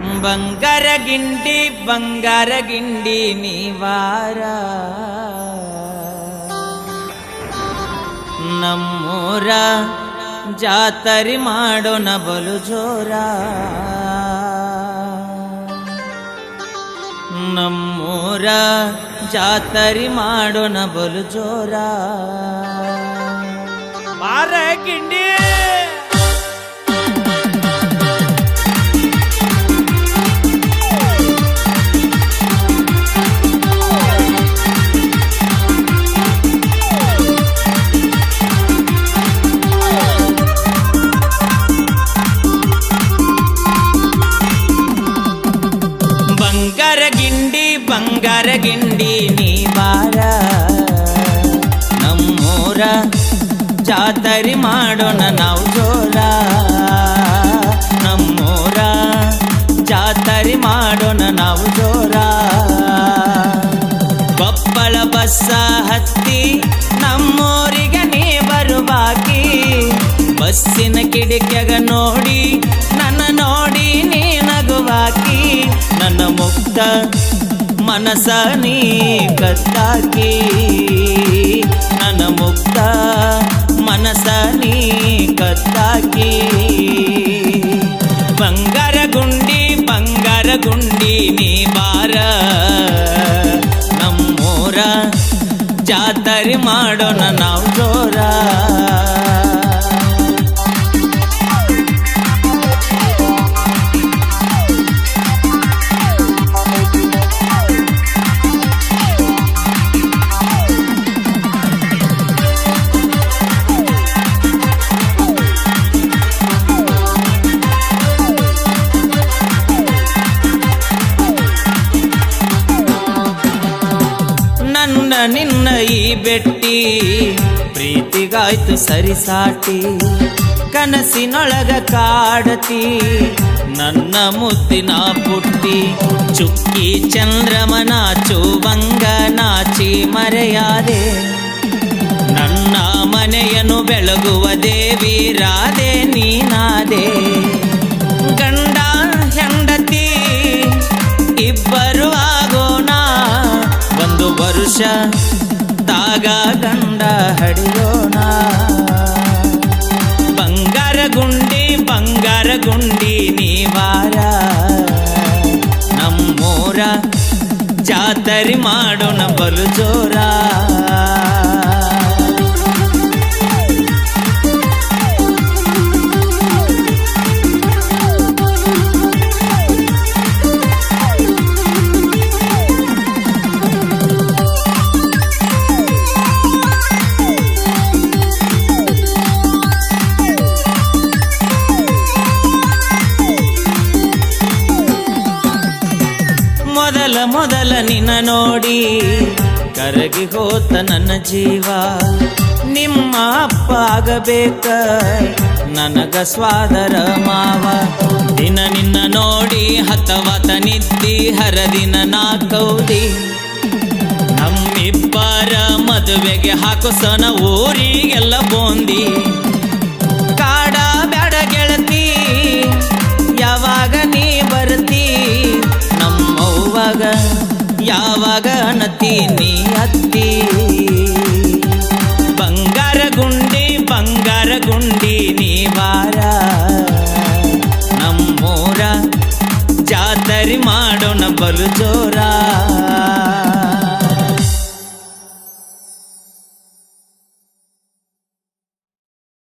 ಬಂಗಾರ ಗಿಂಡಿ ಬಂಗಾರ ಗಿಂಡಿ ನೀವಾರ ನಮ್ಮೂರ ಜಾತರಿ ಮಾಡೋಣ ಬಲು ಜೋರ ನಮ್ಮೂರ ಜಾತರಿ ಮಾಡೋಣ ಬಲು ಜೋರ ಮಾರ ಬಂಗಾರ ಗಿಂಡಿ ಬಂಗಾರ ಗಿಂಡಿ ನೀ ಬಾರ ನಮ್ಮೂರ ಜಾತರಿ ಮಾಡೋಣ ನಾವು ಜೋರ. ನಮ್ಮೂರ ಜಾತರಿ ಮಾಡೋಣ ನಾವು ಜೋರ. ಬಪ್ಪಳ ಬಸ್ಸ ಹತ್ತಿ ನಮ್ಮೂರಿಗೆ ನೀ ಬರುವಾಕಿ ಬಸ್ಸಿನ ಕಿಡಿಕೆಗ ನೋಡಿ ಮುಕ್ತ ಮನಸ ನೀ ಕತ್ತಾಕಿ ನನ್ನ ಮುಕ್ತ ಮನಸ ನೀ ಕತ್ತಾಕಿ ಬಂಗಾರ ಗುಂಡಿ ಬಂಗಾರ ಗುಂಡಿ ನೀ ಬಾರ ನನ್ನ ನಿನ್ನ ಈ ಬೆಟ್ಟಿ. ಪ್ರೀತಿಗಾಯ್ತು ಸರಿಸಾಟಿ ಕನಸಿನೊಳಗ ಕಾಡತಿ. ನನ್ನ ಮುತ್ತಿನ ಪುಟ್ಟಿ, ಚುಕ್ಕಿ ಚಂದ್ರಮನ ಚೂವಂಗ ನಾಚಿ ಮರೆಯಾದೆ. ನನ್ನ ಮನೆಯನ್ನು ಬೆಳಗುವ ದೇವಿ, ರಾಧೆ ನೀನಾದೆ. ವರುಷ ತಾಗ ಗಂಡ ಹಡಿಯೋಣ. ಬಂಗಾರ ಗುಂಡಿ ಬಂಗಾರ ಗುಂಡಿ ನೀವಾರ. ನಮ್ಮೂರ ಜಾತರಿ ಮಾಡೋಣ ಬಲು ಜೋರ. ಮೊದಲ ಮೊದಲ ನಿನ್ನ ನೋಡಿ ಕರಗಿ ಹೋತ ನನ್ನ ಜೀವ. ನಿಮ್ಮ ಅಪ್ಪ ಆಗಬೇಕ, ನನಗ ಸ್ವಾದರ ಮಾವ. ದಿನ ನಿನ್ನ ನೋಡಿ ಹತವತ ನಿದ್ದಿ, ಹರದಿನ ನಾ ಕೌದಿ ನಮ್ಮಿಬ್ಬರ ಮದುವೆಗೆ ಹಾಕೋಸನ ಊರಿಗೆಲ್ಲ ಬೋಂದಿ. ಯಾವಾಗ ನೀ ಅತ್ತಿ. ಬಂಗಾರ ಗುಂಡಿ ಬಂಗಾರ ಗುಂಡಿ ನೀ ವಾರ ನಮ್ಮೂರ ಜಾತರಿ ಮಾಡೋಣ ಬಲು ಜೋರ.